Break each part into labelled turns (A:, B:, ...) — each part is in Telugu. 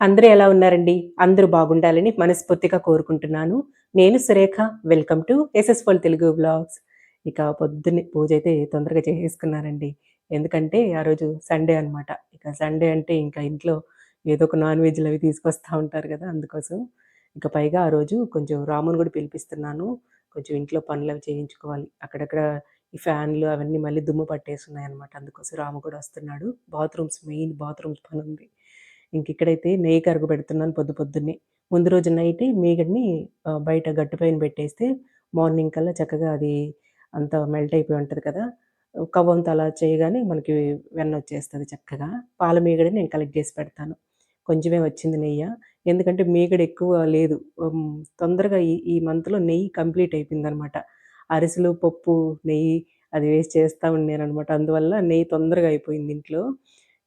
A: అందరూ ఎలా ఉన్నారండి? అందరూ బాగుండాలని మనస్ఫూర్తిగా కోరుకుంటున్నాను. నేను సురేఖ. వెల్కమ్ టు ఎస్ఎస్‌ఫోల్ తెలుగు బ్లాగ్స్ ఇక పొద్దున్నే పూజ అయితే తొందరగా చేసేసుకున్నానండి. ఎందుకంటే ఆ రోజు సండే అనమాట. ఇక సండే అంటే ఇంకా ఇంట్లో ఏదో ఒక నాన్ వెజ్‌లవి తీసుకొస్తా ఉంటారు కదా అందుకోసం. ఇక పైగా ఆ రోజు కొంచెం రాముని కూడా పిలిపిస్తున్నాను. కొంచెం ఇంట్లో పనులు అవి చేయించుకోవాలి. అక్కడక్కడ ఈ ఫ్యాన్‌లు అవన్నీ మళ్ళీ దుమ్ము పట్టేసున్నాయన్నమాట. అందుకోసం రాము కూడా వస్తున్నాడు. బాత్రూమ్స్ మెయిన్ బాత్రూమ్స్ పనుంది. ఇంక ఇక్కడైతే నెయ్యి కరగబెడుతున్నాను పొద్దు పొద్దున్నే. ముందు రోజు నైట్ మీగడిని బయట గట్టుపైన పెట్టేస్తే మార్నింగ్ కల్లా చక్కగా అది అంత మెల్ట్ అయిపోయి ఉంటుంది కదా! కవ్వంత అలా చేయగానే మనకి వెన్న వచ్చేస్తుంది చక్కగా. పాల మీగడిని నేను కలెక్ట్ చేసి పెడతాను. కొంచెమే వచ్చింది నెయ్యి ఎందుకంటే మీగడ ఎక్కువ లేదు. తొందరగా ఈ ఈ మంత్‌లో నెయ్యి కంప్లీట్ అయిపోయిందనమాట. అరిసెలు, పప్పు, నెయ్యి అది వేసి చేస్తా అనమాట అందువల్ల నెయ్యి తొందరగా అయిపోయింది ఇంట్లో.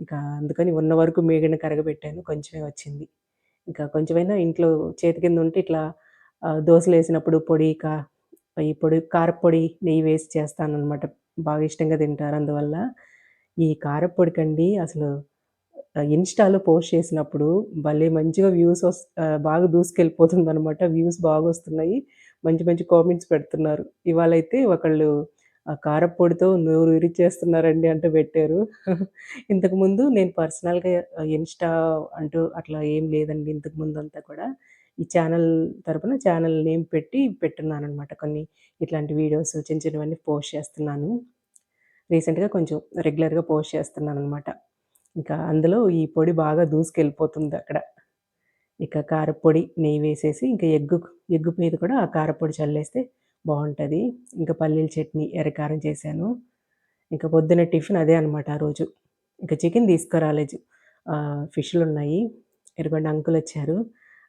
A: ఇంకా అందుకని ఉన్న వరకు మీగడని కరగబెట్టాను. కొంచెమే వచ్చింది. ఇంకా కొంచెమైనా ఇంట్లో చేతి కింద ఉంటే ఇట్లా దోశలు వేసినప్పుడు పొడి కా ఈ పొడి కారప్పొడి, నెయ్యి వేసి చేస్తాననమాట. బాగా ఇష్టంగా తింటారు అందువల్ల. ఈ కారప్పొడికండి అసలు ఇన్‌స్టాలో పోస్ట్ చేసినప్పుడు భలే మంచిగా వ్యూస్ వస్ బాగా బాగా దూసుకెళ్ళిపోతుందనమాట. వ్యూస్ బాగా వస్తున్నాయి మంచి మంచి కామెంట్స్ పెడుతున్నారు. ఇవాళ అయితే ఒకళ్ళు ఆ కారప్పొడితో నోరు ఇరిచేస్తున్నారండి అంటూ పెట్టారు. ఇంతకుముందు నేను పర్సనల్‌గా ఇన్‌స్టా అంటూ అట్లా ఏం లేదండి ఇంతకు అంతా కూడా. ఈ ఛానల్ తరపున ఛానల్ నేమ్ పెట్టి పెట్టున్నాననమాట. కొన్ని ఇట్లాంటి వీడియోస్ చిన్న చిన్నవన్నీ పోస్ట్ చేస్తున్నాను. రీసెంట్‌గా కొంచెం రెగ్యులర్‌గా పోస్ట్ చేస్తున్నాను అనమాట ఇంకా అందులో ఈ పొడి బాగా దూసుకెళ్ళిపోతుంది అక్కడ ఇక కారప్పొడి, నెయ్యి వేసేసి ఇంకా ఎగ్గు ఎగ్గు మీద కూడా ఆ కారపొడి చల్లేస్తే బాగుంటుంది ఇంకా పల్లీల చట్నీ, ఎర్రకారం చేశాను. ఇంకా పొద్దున్న టిఫిన్ అదే అనమాట ఆ రోజు. ఇంకా చికెన్ తీసుకురాలేదు. ఫిష్లు ఉన్నాయి ఫిష్‌లున్నాయి. అంకుల్ వచ్చారు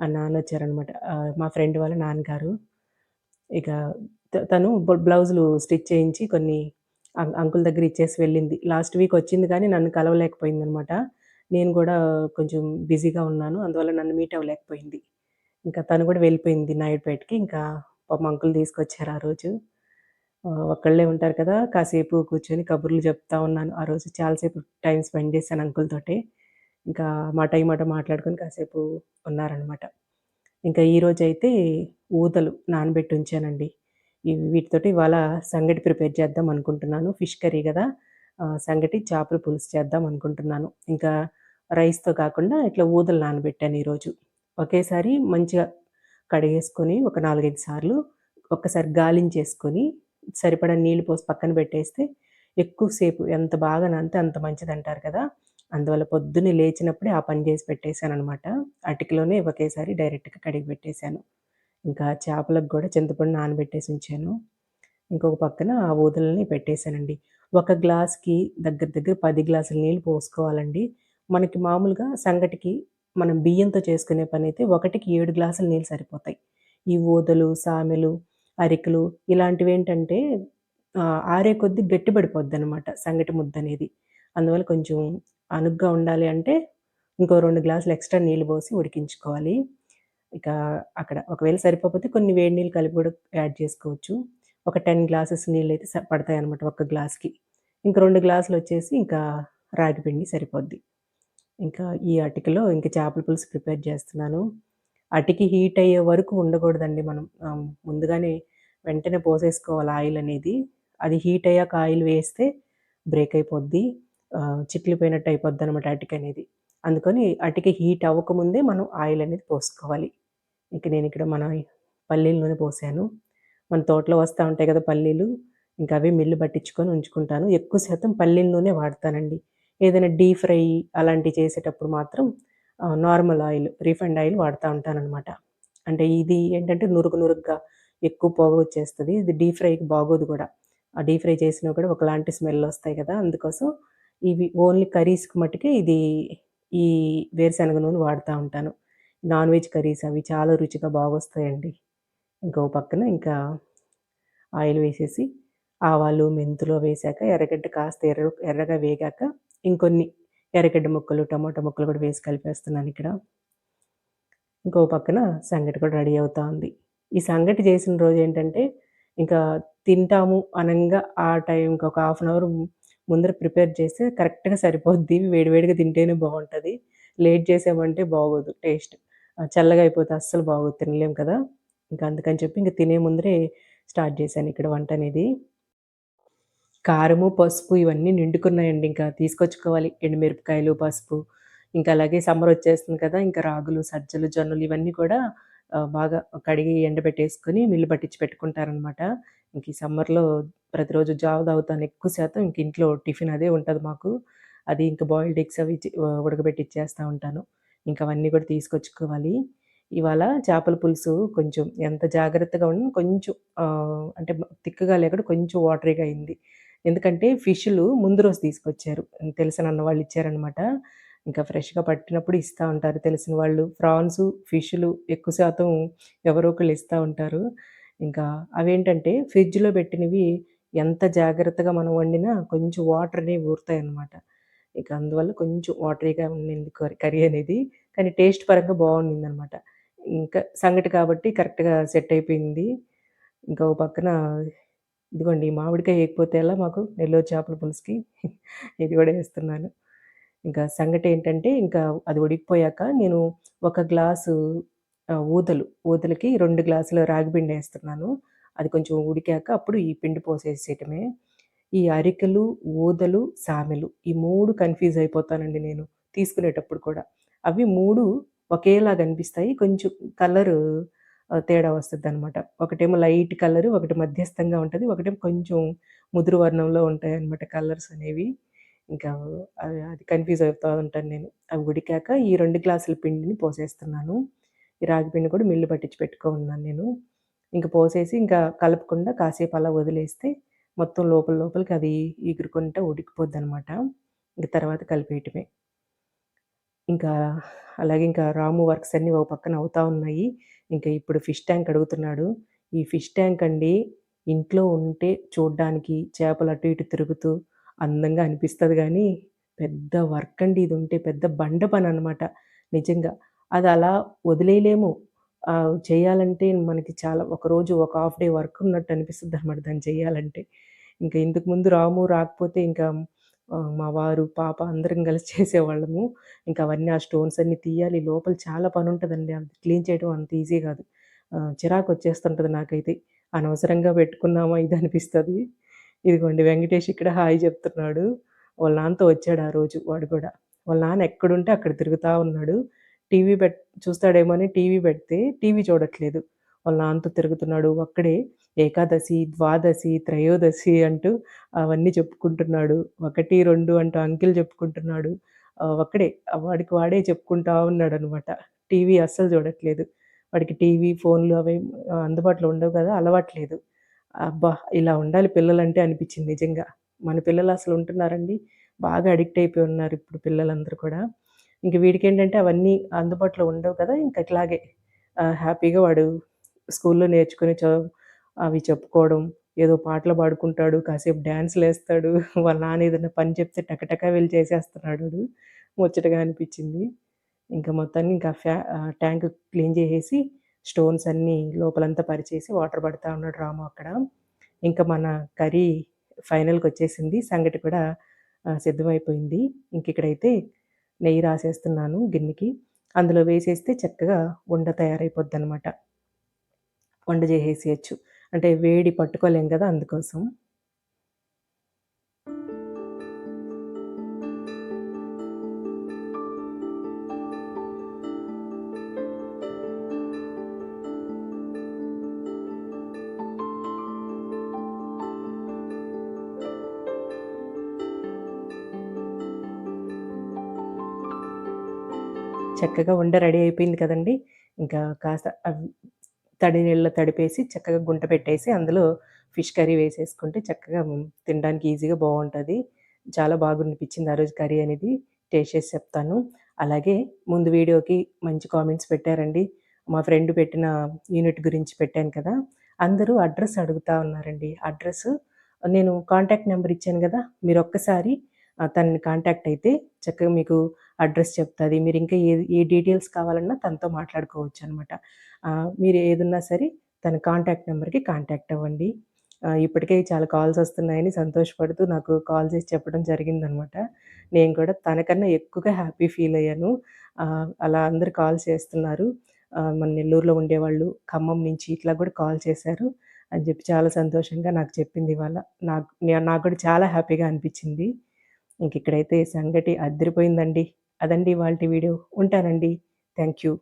A: ఆ నాన్న వచ్చారనమాట మా ఫ్రెండ్ వాళ్ళ నాన్నగారు. ఇక తను బ్లౌజులు స్టిచ్ చేయించి కొన్ని అం అంకుల్ దగ్గర ఇచ్చేసి వెళ్ళింది. లాస్ట్ వీక్ వచ్చింది కానీ నన్ను కలవలేకపోయిందనమాట. నేను కూడా కొంచెం బిజీగా ఉన్నాను. అందువల్ల నన్ను మీట్ అవ్వలేకపోయింది. ఇంకా తను కూడా వెళ్ళిపోయింది నాయుడుపేటకి. ఇంకా పాపం అంకుల్ తీసుకొచ్చారు ఆ రోజు. ఒక్కళ్ళే ఉంటారు కదా! కాసేపు కూర్చొని కబుర్లు చెప్తా ఉన్నాను. ఆ రోజు చాలాసేపు టైం స్పెండ్ చేశాను అంకుల్ తోటి. ఇంకా మాట ఈ మాట మాట్లాడుకొని కాసేపు ఉన్నారనమాట. ఇంకా ఈరోజైతే ఊదలు నానబెట్టి ఉంచానండి. వీటితోటి ఇవాళ సంగటి ప్రిపేర్ చేద్దాం అనుకుంటున్నాను. ఫిష్ కర్రీ కదా సంగటి, చేపల పులుసు చేద్దాం అనుకుంటున్నాను. ఇంకా రైస్‌తో కాకుండా ఇట్లా ఊదలు నానబెట్టాను ఈరోజు. ఒకేసారి మంచిగా కడిగేసుకొని ఒక 4, 5 సార్లు ఒక్కసారి గాలించేసుకొని సరిపడా నీళ్ళు పోసి పక్కన పెట్టేస్తే ఎక్కువసేపు ఎంత బాగా నానితే అంత మంచిదంటారు కదా! అందువల్ల పొద్దున్నే లేచినప్పుడే ఆ పని చేసి పెట్టేసాననమాట. అటికలోనే ఒకేసారి డైరెక్ట్‌గా కడిగి పెట్టేశాను ఇంకా చేపలకు కూడా చింతపండు నానబెట్టేసి ఉంచాను. ఇంకొక పక్కన ఆ ఊదలని పెట్టేశానండి ఒక గ్లాస్‌కి దగ్గర దగ్గర పది గ్లాసుల నీళ్ళు పోసుకోవాలండి. మనకి మామూలుగా సంగటికి మనం బియ్యంతో చేసుకునే పనైతే ఒకటికి ఏడు గ్లాసులు నీళ్ళు సరిపోతాయి. ఈ ఊదలు, సామెలు, అరికలు ఇలాంటివి ఏంటంటే ఆరే కొద్దీ గట్టి పడిపోద్దనమాట సంగటి ముద్దనేది. అందువల్ల కొంచెం అనుగ్గా ఉండాలి అంటే ఇంకో రెండు గ్లాసులు ఎక్స్‌ట్రా నీళ్ళు పోసి ఉడికించుకోవాలి. ఇక అక్కడ ఒకవేళ సరిపోతే కొన్ని వేడి నీళ్ళు కలిపి కూడా యాడ్ చేసుకోవచ్చు. ఒక 10 గ్లాసెస్ నీళ్ళు అయితే పడతాయి అనమాట ఒక గ్లాస్‌కి. ఇంక 2 గ్లాసులొచ్చేసి ఇంకా రాగి పిండి సరిపోద్ది. ఇంకా ఈ అటికలో ఇంకా చేపల పులుసు ప్రిపేర్ చేస్తున్నాను. అటికి హీట్ అయ్యే వరకు ఉండకూడదండి మనం. ముందుగానే వెంటనే పోసేసుకోవాలి ఆయిల్ అనేది. అది హీట్ అయ్యాక ఆయిల్ వేస్తే బ్రేక్ అయిపోద్ది. చిక్లిపోయినట్టు అయిపోద్ది అనమాట అటిక అనేది అందుకని అటిక హీట్ అవ్వకముందే మనం ఆయిల్ అనేది పోసుకోవాలి. ఇక ఇక్కడ మన పల్లీల నూనె పోసాను. మన తోటలో వస్తూ ఉంటాయి కదా పల్లీలు. ఇంకా అవి మిల్లు పట్టించుకొని ఉంచుకుంటాను. ఎక్కువ శాతం పల్లీల నూనె వాడతానండి. ఏదైనా డీప్ ఫ్రై అలాంటివి చేసేటప్పుడు మాత్రం నార్మల్ ఆయిల్, రిఫైన్డ్ ఆయిల్ వాడుతూ ఉంటాననమాట. అంటే ఇది ఏంటంటే నురుగు నురుగ్గా ఎక్కువ పొగ వచ్చేస్తుంది ఇది డీప్ ఫ్రైకి బాగోదు కూడా ఆ డీప్ ఫ్రై చేసినా కూడా ఒకలాంటి స్మెల్ వస్తాయి కదా! అందుకోసం ఇవి ఓన్లీ కర్రీస్‌కి మట్టుకే ఇది ఈ వేరుశనగ నూనె వాడుతూ ఉంటాను. నాన్ వెజ్ కర్రీస్ అవి చాలా రుచిగా బాగొస్తాయండి. ఇంకో పక్కన ఇంకా ఆయిల్ వేసేసి ఆవాలు, మెంతులు వేశాక ఎర్రగడ్డ కాస్త ఎర్ర ఎర్రగా వేగాక ఇంకొన్ని ఎర్రగడ్డ ముక్కలు, టమాటా ముక్కలు కూడా వేసి కలిపేస్తున్నాను ఇక్కడ ఇంకో పక్కన సంగటి కూడా రెడీ అవుతా ఉంది. ఈ సంగటి చేసిన రోజు ఏంటంటే ఇంకా తింటాము అనంగా ఆ టైంకి ఒక హాఫ్ అన్ అవర్ ముందర ప్రిపేర్ చేస్తే కరెక్ట్‌గా సరిపోద్ది. వేడివేడిగా తింటేనే బాగుంటుంది లేట్ చేసామంటే బాగోదు టేస్ట్. చల్లగా అయిపోతే అస్సలు బాగోదు తినలేం కదా! ఇంకా అందుకని చెప్పి ఇంకా తినే ముందరే స్టార్ట్ చేశాను ఇక్కడ వంట అనేది కారము, పసుపు ఇవన్నీ నిండుకున్నాయండి ఇంకా తీసుకొచ్చుకోవాలి. ఎండుమిరపకాయలు, పసుపు ఇంకా అలాగే సమ్మర్ వచ్చేస్తుంది కదా! ఇంకా రాగులు, సజ్జలు, జొన్నలు ఇవన్నీ కూడా బాగా కడిగి ఎండబెట్టేసుకొని మిల్లు పట్టించి పెట్టుకుంటారనమాట. ఇంక ఈ సమ్మర్‌లో ప్రతిరోజు జావ తాగుతాను ఎక్కువ శాతం. ఇంక ఇంట్లో టిఫిన్ అదే ఉంటుంది మాకు. అది ఇంకా బాయిల్డ్ ఎగ్స్ అవి ఉడకబెట్టి ఇచ్చేస్తూ ఉంటాను. ఇంకా అవన్నీ కూడా తీసుకొచ్చుకోవాలి. ఇవాళ చేపల పులుసు కొంచెం ఎంత జాగ్రత్తగా ఉన్నా కొంచెం అంటే తిక్కగా లేకుండా కొంచెం వాటరీగా అయింది. ఎందుకంటే ఫిష్‌లు ముందు రోజు తీసుకొచ్చారు. తెలిసిన అన్న వాళ్ళు ఇచ్చారనమాట. ఇంకా ఫ్రెష్‌గా పట్టినప్పుడు ఇస్తా ఉంటారు తెలిసిన వాళ్ళు. ఫ్రాన్సు, ఫిష్‌లు ఎక్కువ శాతం ఎవరో ఒకళ్ళు ఇస్తూ ఉంటారు. ఇంకా అవేంటంటే ఫ్రిడ్జ్‌లో పెట్టినవి ఎంత జాగ్రత్తగా మనం వండినా కొంచెం వాటర్ అనేవి ఊరుతాయన్నమాట. ఇక అందువల్ల కొంచెం వాటరీగా ఉండింది కర్రీ కర్రీ అనేది. కానీ టేస్ట్ పరంగా బావుండిందనమాట. ఇంకా సంగటి కాబట్టి కరెక్ట్‌గా సెట్ అయిపోయింది. ఇంకా ఓ పక్కన ఇదిగోండి మామిడికాయ ఏయకపోతే ఎలా మాకు నెల్లూరు చేపల పులుసుకి ఇది కూడా వేస్తున్నాను ఇంకా సంగటేంటంటే ఇంకా అది ఉడికిపోయాక నేను ఒక గ్లాసు ఊదలు, ఊదలకి 2 గ్లాసుల రాగి పిండి వేస్తున్నాను అది కొంచెం ఉడికాక అప్పుడు ఈ పిండి పోసేసేయటమే. ఈ అరికెలు, ఊదలు, సామెలు ఈ మూడు కన్‌ఫ్యూజ్ అయిపోతానండి నేను తీసుకునేటప్పుడు కూడా. అవి మూడు ఒకేలాగా అనిపిస్తాయి. కొంచెం కలరు తేడా తేడా అనమాట ఒకటేమో లైట్ కలరు, ఒకటి మధ్యస్థంగా ఉంటుంది ఒకటేమో కొంచెం ముదురు వర్ణంలో ఉంటాయన్నమాట కలర్స్ అనేవి. ఇంకా అది అది కన్‌ఫ్యూజ్ అవుతూ ఉంటాను నేను. అవి ఉడికాక ఈ రెండు గ్లాసుల పిండిని పోసేస్తున్నాను. ఈ రాగి పిండి కూడా మిల్లు పట్టించి పెట్టుకోనున్నాను నేను. ఇంకా పోసేసి ఇంకా కలపకుండా కాసేపు అలా వదిలేస్తే మొత్తం లోపల లోపలికి అది ఎగురుకుంటూ ఉడికిపోద్ది అనమాట ఇంక తర్వాత కలిపేయటమే. ఇంకా అలాగే ఇంకా రాము వర్క్స్ అన్నీ ఒక పక్కన అవుతా ఉన్నాయి. ఇంకా ఇప్పుడు ఫిష్ ట్యాంక్ అడుగుతున్నాడు. ఈ ఫిష్ ట్యాంక్ అండి ఇంట్లో ఉంటే చూడ్డానికి చేపలు అటు ఇటు తిరుగుతూ అందంగా అనిపిస్తుంది కానీ పెద్ద వర్క్ అండి ఇది ఉంటే పెద్ద బండ పని అనమాట నిజంగా. అది అలా వదిలేయలేము. చేయాలంటే మనకి చాలా ఒకరోజు ఒక హాఫ్ డే వర్క్ ఉన్నట్టు అనిపిస్తుంది అనమాట దాన్ని చేయాలంటే. ఇంకా ఇంతకు ముందు రాము రాకపోతే ఇంకా మా వారు, పాప అందరం కలిసి చేసేవాళ్ళము. ఇంకా అవన్నీ ఆ స్టోన్స్ అన్నీ తీయాలి. లోపల చాలా పని ఉంటుందండి అది క్లీన్ చేయడం అంత ఈజీ కాదు చిరాకు వచ్చేస్తుంటుంది నాకైతే. అనవసరంగా పెట్టుకున్నామా ఇది అనిపిస్తుంది ఇదిగోండి వెంకటేష్ ఇక్కడ హాయ్ చెప్తున్నాడు. వాళ్ళ నాన్నతో వచ్చాడు ఆ రోజు వాడు కూడా వాళ్ళ నాన్న ఎక్కడుంటే అక్కడ తిరుగుతూ ఉన్నాడు. టీవీ పెట్ చూస్తాడేమో అని టీవీ పెడితే టీవీ చూడట్లేదు. వాళ్ళ నాన్నతో తిరుగుతున్నాడు. అక్కడే ఏకాదశి, ద్వాదశి, త్రయోదశి అంటూ అవన్నీ చెప్పుకుంటున్నాడు. 1, 2 అంటూ అంకిల్ చెప్పుకుంటున్నాడు. ఒక్కడే వాడికి వాడే చెప్పుకుంటా ఉన్నాడనమాట. టీవీ అస్సలు చూడట్లేదు. వాడికి టీవీ, ఫోన్‌లు అవి అందుబాటులో ఉండవు కదా! అలవాటు లేదు. అబ్బా! ఇలా ఉండాలి పిల్లలంటే అనిపించింది నిజంగా. మన పిల్లలు అసలు ఉంటున్నారండి? బాగా అడిక్ట్ అయిపోయి ఉన్నారు ఇప్పుడు పిల్లలందరూ కూడా. ఇంక వీడికేంటంటే అవన్నీ అందుబాటులో ఉండవు కదా! ఇంక ఇట్లాగే హ్యాపీగా వాడు స్కూల్‌లో నేర్చుకుని చదువు అవి చెప్పుకోవడం, ఏదో పాటలు పాడుకుంటాడు, కాసేపు డాన్స్‌లేస్తాడు. వాళ్ళ నాన్న ఏదైనా పని చెప్తే టకటక వెళ్ళి చేసేస్తున్నాడు ముచ్చటగా అనిపించింది ఇంకా మొత్తాన్ని ఇంకా ఫ్యా ట్యాంక్ క్లీన్ చేసేసి స్టోన్స్ అన్నీ లోపలంతా పరిచేసి వాటర్ పడతా ఉన్నాడు రాము అక్కడ. ఇంకా మన కర్రీ ఫైనల్కి వచ్చేసింది సంగటి కూడా సిద్ధమైపోయింది సిద్ధమైపోయింది. ఇంకిక్కడైతే నెయ్యి రాసేస్తున్నాను గిన్నెకి. అందులో వేసేస్తే చక్కగా వండ తయారైపోద్ది అనమాట వండ చేసేసేయచ్చు అంటే వేడి పట్టుకోలేం కదా! అందుకోసం. చక్కగా ఉండ రెడీ అయిపోయింది కదండి ఇంకా కాస్త తడి నీళ్ళలో తడిపేసి చక్కగా గుంట పెట్టేసి అందులో ఫిష్ కర్రీ వేసేసుకుంటే చక్కగా తినడానికి ఈజీగా బాగుంటుంది చాలా బాగనిపించింది ఆ రోజు కర్రీ అనేది. టేస్ట్ చేసి చెప్తాను. అలాగే ముందు వీడియోకి మంచి కామెంట్స్ పెట్టారండి. మా ఫ్రెండ్ పెట్టిన యూనిట్ గురించి పెట్టాను కదా! అందరూ అడ్రస్ అడుగుతా ఉన్నారండి. అడ్రస్ నేను కాంటాక్ట్ నెంబర్ ఇచ్చాను కదా మీరు ఒక్కసారి తనని కాంటాక్ట్ అయితే చక్కగా మీకు అడ్రస్ చెప్తుంది మీరు ఏది ఏ డీటెయిల్స్ కావాలన్నా తనతో మాట్లాడుకోవచ్చు అనమాట మీరు ఏదున్నా సరే తన కాంటాక్ట్ నెంబర్కి కాంటాక్ట్ అవ్వండి. ఇప్పటికే చాలా కాల్స్ వస్తున్నాయని సంతోషపడుతూ నాకు కాల్ చేసి చెప్పడం జరిగిందనమాట. నేను కూడా తనకన్నా ఎక్కువగా హ్యాపీ ఫీల్ అయ్యాను. అలా అందరు కాల్ చేస్తున్నారు. మన నెల్లూరులో ఉండేవాళ్ళు, ఖమ్మం నుంచి ఇట్లా కూడా కాల్ చేశారు అని చెప్పి చాలా సంతోషంగా నాకు చెప్పింది ఇవాళ. నాకు నాకు కూడా చాలా హ్యాపీగా అనిపించింది. ఇంక ఇక్కడైతే సంగటి అదిరిపోయిందండి అదండి వాళ్ళ వీడియో. ఉంటానండి. Thank you.